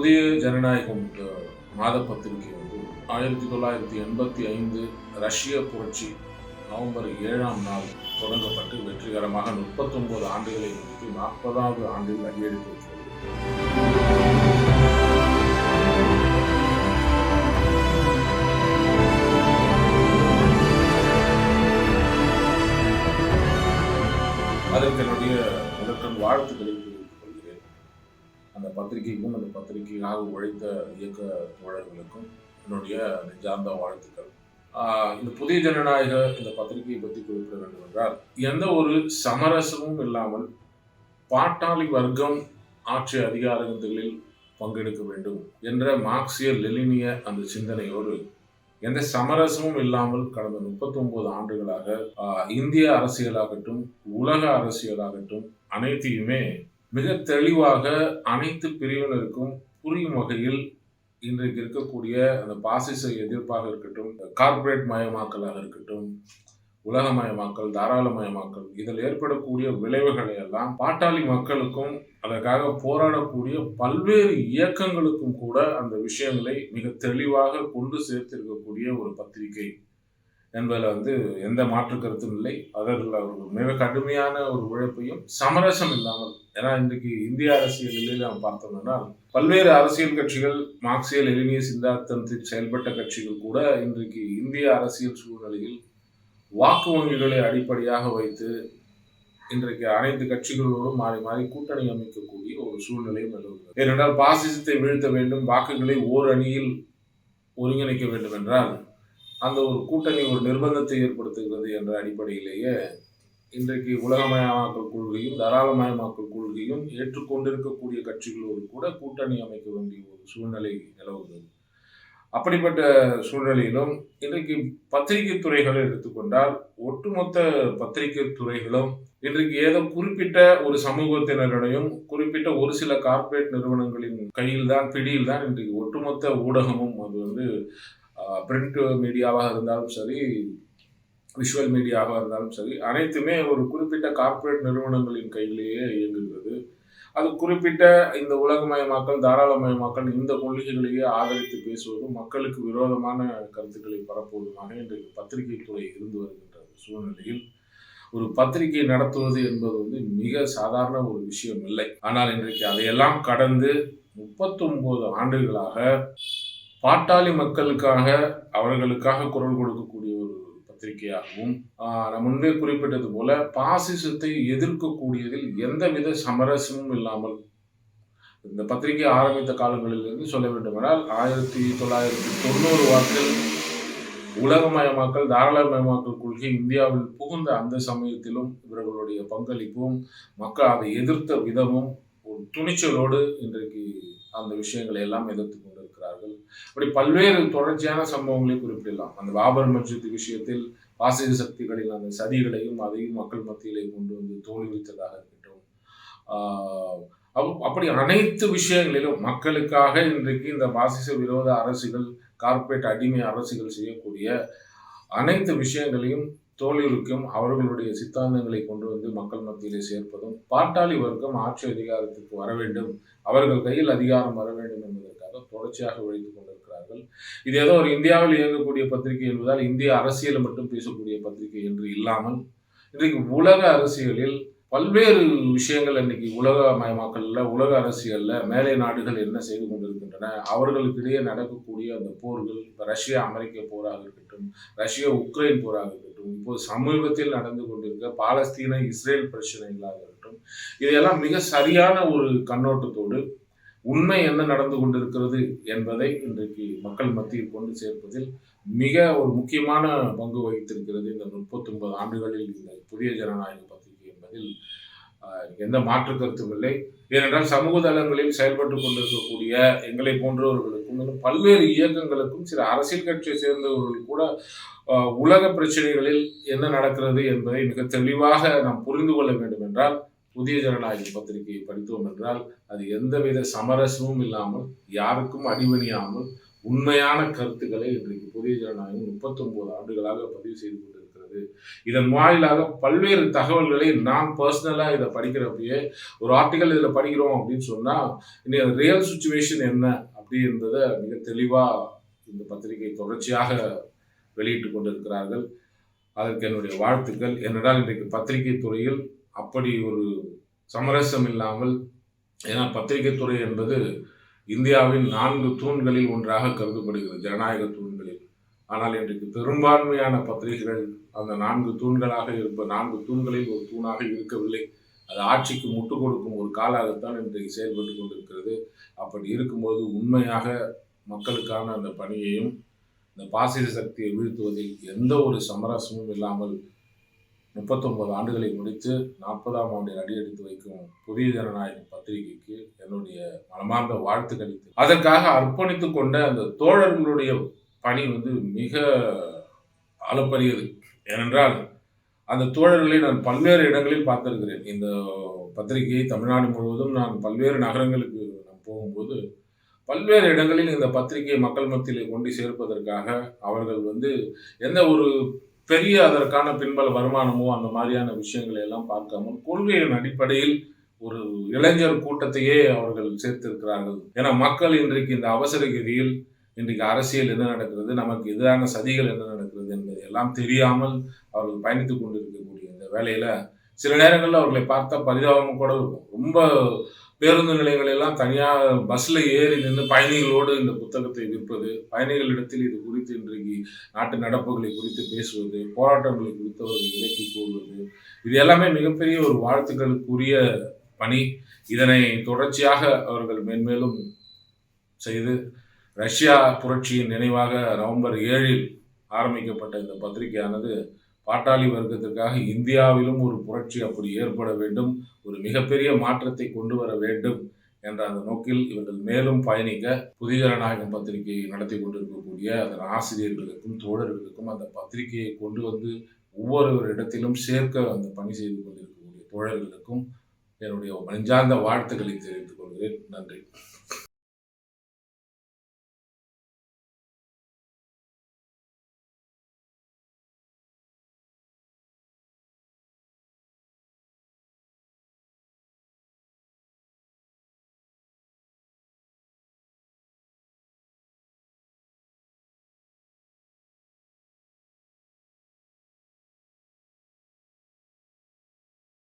புதிய ஜனநாயகம் மாத பத்திரிகை வந்து ஆயிரத்தி தொள்ளாயிரத்தி எண்பத்தி ஐந்து ரஷ்ய புரட்சி நவம்பர் ஏழாம் நாள் தொடங்கப்பட்டு வெற்றிகரமாக முப்பத்தொன்பது ஆண்டுகளை முடித்து நாற்பதாவது ஆண்டில் அடியெடுத்து வைக்கிறது அதற்கு என்னுடைய முதற்கண் வாழ்த்துக்களை அந்த பத்திரிகைக்கும் அந்த பத்திரிகைக்காக உழைத்த இயக்க தோழர்களுக்கும் என்னுடைய நெஞ்சார்ந்த வாழ்த்துக்கள். இந்த புதிய ஜனநாயக இந்த பத்திரிகையை பற்றி குறிப்பிட வேண்டும் என்றால் எந்த ஒரு சமரசமும் இல்லாமல் பாட்டாளி வர்க்கம் ஆட்சி அதிகாரங்களில் பங்கெடுக்க வேண்டும் என்ற மார்க்சிய லெலினிய அந்த சிந்தனையோடு எந்த சமரசமும் இல்லாமல் கடந்த 39 ஆண்டுகளாக இந்திய அரசியலாகட்டும் உலக அரசியலாகட்டும் அனைத்தையுமே மிக தெளிவாக அனைத்து பிரிவினருக்கும் புரியும் வகையில் இன்றைக்கு இருக்கக்கூடிய அந்த பாசிச எதிர்ப்பாக இருக்கட்டும் கார்ப்பரேட் மயமாக்கலாக இருக்கட்டும் உலகமயமாக்கல் தாராளமயமாக்கல் இதில் ஏற்படக்கூடிய விளைவுகளை எல்லாம் பாட்டாளி மக்களுக்கும் அதற்காக போராடக்கூடிய பல்வேறு இயக்கங்களுக்கும் கூட அந்த விஷயங்களை மிக தெளிவாக கொண்டு சேர்த்திருக்கக்கூடிய ஒரு பத்திரிகை. என்பதில் வந்து எந்த மாற்று கருத்தும் இல்லை. அவர்கள் அவர்கள் மிக கடுமையான ஒரு உழைப்பையும் சமரசம் இல்லாமல் ஏன்னா இன்றைக்கு இந்திய அரசியல் நிலையில் நாம் பார்த்தோம்னா பல்வேறு அரசியல் கட்சிகள் மார்க்சிய லெனினிய சித்தாந்தத்தில் செயல்பட்ட கட்சிகள் கூட இன்றைக்கு இந்திய அரசியல் சூழ்நிலையில் வாக்கு வங்கிகளை அடிப்படையாக வைத்து இன்றைக்கு அனைத்து கட்சிகளோடும் மாறி மாறி கூட்டணி அமைக்கக்கூடிய ஒரு சூழ்நிலை நிலவுகிறது. ஏனென்றால் பாசிசத்தை வீழ்த்த வேண்டும் வாக்குகளை ஓர் அணியில் ஒருங்கிணைக்க வேண்டும் என்றால் அந்த ஒரு கூட்டணி ஒரு நிர்பந்தத்தை ஏற்படுத்துகிறது என்ற அடிப்படையிலேயே இன்றைக்கு உலகமயமாக்கல் கொள்கையும் தாராளமயமாக்கல் கொள்கையும் ஏற்றுக்கொண்டிருக்கக்கூடிய கட்சிகளோடு கூட கூட்டணி அமைக்க வேண்டிய ஒரு சூழ்நிலை நிலவுகிறது. அப்படிப்பட்ட சூழ்நிலையிலும் இன்றைக்கு பத்திரிகை துறைகளை எடுத்துக்கொண்டால் ஒட்டுமொத்த பத்திரிகை துறைகளும் இன்றைக்கு ஏதோ குறிப்பிட்ட ஒரு சமூகத்தினரிடையும் குறிப்பிட்ட ஒரு சில கார்ப்பரேட் நிறுவனங்களின் கையில் தான் பிடியில் தான் இன்றைக்கு ஒட்டுமொத்த ஊடகமும் அது வந்து பிரிண்ட் மீடியாவாக இருந்தாலும் சரி விஷுவல் மீடியாவாக இருந்தாலும் சரி அனைத்துமே ஒரு குறிப்பிட்ட கார்ப்பரேட் நிறுவனங்களின் கையிலேயே இயங்குகிறது. அது குறிப்பிட்ட இந்த உலகமயமாக்கல் தாராளமயமாக்கல் இந்த கொள்கைகளையே ஆதரித்து பேசுவதும் மக்களுக்கு விரோதமான கருத்துக்களை பரப்புவதுமாக இன்றைக்கு பத்திரிகை துறை இருந்து வருகின்ற சூழ்நிலையில் ஒரு பத்திரிகை நடத்துவது என்பது வந்து மிக சாதாரண ஒரு விஷயம் இல்லை ஆனால் இன்றைக்கு அதையெல்லாம் கடந்து முப்பத்தொன்பது ஆண்டுகளாக பாட்டாளி மக்களுக்காக அவர்களுக்காக குரல் கொடுக்கக்கூடிய ஒரு பத்திரிகையாகவும் நான் முன்பே குறிப்பிட்டது போல பாசிசத்தை எதிர்க்கக்கூடியதில் எந்தவித சமரசமும் இல்லாமல் இந்த பத்திரிகை ஆரம்பித்த காலங்களிலிருந்து சொல்ல வேண்டுமென்றால் ஆயிரத்தி தொள்ளாயிரத்தி தொண்ணூறு வாக்கில் உலகமயமாக்கல் தாராளமயமாக்கல் கொள்கை இந்தியாவில் புகுந்த அந்த சமயத்திலும் இவர்களுடைய பங்களிப்பும் மக்கள் அதை எதிர்த்த விதமும் ஒரு துணிச்சலோடு இன்றைக்கு அந்த விஷயங்களை எல்லாம் எதிர்த்து அப்படி பல்வேறு தொடர்ச்சியான சம்பவங்களை குறிப்பிடலாம். அந்த பாபர் மஸ்ஜித் விஷயத்தில் பாசிச சக்திகளில் அந்த சதிகளையும் அதையும் மக்கள் மத்தியிலே கொண்டு வந்து தோல்வித்ததாக இருக்கட்டும். அப்படி அனைத்து விஷயங்களிலும் மக்களுக்காக இன்றைக்கு இந்த பாசிச விரோத அரசுகள் கார்ப்பரேட் அடிமை அரசுகள் செய்யக்கூடிய அனைத்து விஷயங்களையும் தோல்விக்கும் அவர்களுடைய சித்தாந்தங்களை கொண்டு வந்து மக்கள் மத்தியிலே சேர்ப்பதும் பாட்டாளி வர்க்கம் ஆட்சி அதிகாரத்துக்கு வர வேண்டும் அவர்கள் கையில் அதிகாரம் வர வேண்டும் என்பதற்காக தொடர்ச்சியாக உழைத்து கொண்டிருக்கிறார்கள். இது ஏதோ ஒரு இந்தியாவில் இயங்கக்கூடிய பத்திரிகை என்பதால் இந்திய அரசியலை மட்டும் பேசக்கூடிய பத்திரிகை என்று இல்லாமல் இன்றைக்கு உலக அரசியலில் பல்வேறு விஷயங்கள் இன்னைக்கு உலகமயமாக்கல்ல உலக அரசியல்ல மேலை நாடுகள் என்ன செய்து கொண்டிருக்கின்றன அவர்களுக்கிடையே நடக்கக்கூடிய அந்த போர்கள் இப்போ ரஷ்யா அமெரிக்க போராக இருக்கட்டும் ரஷ்யா உக்ரைன் போராக இருக்கட்டும் இப்போது சமீபத்தில் நடந்து கொண்டிருக்க பாலஸ்தீன இஸ்ரேல் பிரச்சனைகளாக இருக்கட்டும் இதையெல்லாம் மிக சரியான ஒரு கண்ணோட்டத்தோடு உண்மை என்ன நடந்து கொண்டிருக்கிறது என்பதை இன்றைக்கு மக்கள் மத்தியில் கொண்டு சேர்ப்பதில் மிக ஒரு முக்கியமான பங்கு வகித்திருக்கிறது இந்த முப்பத்தொன்பது ஆண்டுகளில் இந்த புதிய ஜனநாயக பத்திரிகை என்பதில். எந்த மாற்று கருத்தும் இல்லை. ஏனென்றால் சமூக தளங்களில் செயல்பட்டு கொண்டிருக்கக்கூடிய எங்களை போன்றவர்களுக்கும் இன்னும் பல்வேறு இயக்கங்களுக்கும் சில அரசியல் கட்சியை சேர்ந்தவர்கள் கூட உலக பிரச்சனைகளில் என்ன நடக்கிறது என்பதை மிக தெளிவாக நாம் புரிந்து கொள்ள வேண்டும் என்றால் புதிய ஜனநாயக பத்திரிகையை படித்தோம் என்றால் அது எந்தவித சமரசமும் இல்லாமல் யாருக்கும் அடிபணியாமல் உண்மையான கருத்துக்களை இன்றைக்கு புதிய ஜனநாயகம் முப்பத்தொன்பது ஆண்டுகளாக பதிவு செய்து கொண்டிருக்கிறது. இருக்கிறது இதன் வாயிலாக பல்வேறு தகவல்களை நான் பர்சனலாக இதை படிக்கிறப்பயே ஒரு ஆர்டிக்கல் இதில் படிக்கிறோம் அப்படின்னு சொன்னால் இன்னைக்கு ரியல் சுச்சுவேஷன் என்ன அப்படின்றத மிக தெளிவாக இந்த பத்திரிகை தொடர்ச்சியாக வெளியிட்டு கொண்டிருக்கிறார்கள். அதற்கு என்னுடைய வாழ்த்துக்கள். என்னென்றால் இன்றைக்கு பத்திரிகை துறையில் அப்படி ஒரு சமரசம் இல்லாமல் ஏன்னா பத்திரிகை துறை என்பது இந்தியாவின் நான்கு தூண்களில் ஒன்றாக கருதப்படுகிறது ஜனநாயக தூண்களில். ஆனால் இன்றைக்கு பெரும்பான்மையான பத்திரிகைகள் அந்த நான்கு தூண்களாக இருப்ப நான்கு தூண்களில் ஒரு தூணாக இருக்கவில்லை. அது ஆட்சிக்கு முட்டு கொடுக்கும் ஒரு காலாகத்தான் இன்றைக்கு செயல்பட்டு கொண்டிருக்கிறது. அப்படி இருக்கும்போது உண்மையாக மக்களுக்கான அந்த பணியையும் இந்த பாசிச சக்தியை வீழ்த்துவதில் எந்த ஒரு சமரசமும் இல்லாமல் முப்பத்தொன்பது ஆண்டுகளை முடித்து நாற்பதாம் ஆண்டில் அடியெடுத்து வைக்கும் புதிய ஜனநாயகம் பத்திரிகைக்கு என்னுடைய மனமார்ந்த வாழ்த்துக்கள். அதற்காக அர்ப்பணித்து கொண்ட அந்த தோழர்களுடைய பணி வந்து மிக அளப்பரியது ஏனென்றால் அந்த தோழர்களை நான் பல்வேறு இடங்களில் பார்த்திருக்கிறேன். இந்த பத்திரிகையை தமிழ்நாடு முழுவதும் நான் பல்வேறு நகரங்களுக்கு நான் போகும்போது பல்வேறு இடங்களில் இந்த பத்திரிகையை மக்கள் மத்தியிலே கொண்டு சேர்ப்பதற்காக அவர்கள் வந்து எந்த ஒரு பெரிய அதற்கான பின்பல வருமானமோ அந்த மாதிரியான விஷயங்களை எல்லாம் பார்க்காமல் கொள்கையின் அடிப்படையில் ஒரு இளைஞர் கூட்டத்தையே அவர்கள் சேர்த்திருக்கிறார்கள். ஏன்னா மக்கள் இன்றைக்கு இந்த அவசர கதியில் இன்றைக்கு அரசியல் என்ன நடக்கிறது நமக்கு எதிரான சதிகள் என்ன நடக்கிறது என்பதை எல்லாம் தெரியாமல் அவர்கள் பயணித்துக் கொண்டிருக்கக்கூடிய இந்த வேலையில சில நேரங்களில் அவர்களை பார்த்தா பரிதாபமும் கூட இருக்கும். ரொம்ப பேருந்து நிலையங்கள் எல்லாம் தனியாக பஸ்ஸில் ஏறி நின்று பயணிகளோடு இந்த புத்தகத்தை விற்பது பயணிகளிடத்தில் இது குறித்து இன்றைக்கு நாட்டு நடப்புகளை குறித்து பேசுவது போராட்டங்களை குறித்து அவர்கள் விலக்கி கூறுவது இது எல்லாமே மிகப்பெரிய ஒரு வாழ்த்துக்களுக்குரிய பணி. இதனை தொடர்ச்சியாக அவர்கள் மென்மேலும் செய்து ரஷ்யா புரட்சியின் நினைவாக நவம்பர் ஏழில் ஆரம்பிக்கப்பட்ட இந்த பத்திரிகையானது பாட்டாளி வர்க்கத்திற்காக இந்தியாவிலும் ஒரு புரட்சி அப்படி ஏற்பட வேண்டும் ஒரு மிகப்பெரிய மாற்றத்தை கொண்டு வர வேண்டும் என்ற அந்த நோக்கில் இவர்கள் மேலும் பயணிக்க புதிய ஜனநாயகம் பத்திரிகையை நடத்தி கொண்டிருக்கக்கூடிய அதன் ஆசிரியர்களுக்கும் தோழர்களுக்கும் அந்த பத்திரிகையை கொண்டு வந்து ஒவ்வொரு இடத்திலும் சேர்க்க அந்த பணி செய்து கொண்டிருக்கக்கூடிய தோழர்களுக்கும் என்னுடைய நெஞ்சார்ந்த வாழ்த்துக்களை தெரிவித்துக் கொள்கிறேன். நன்றி.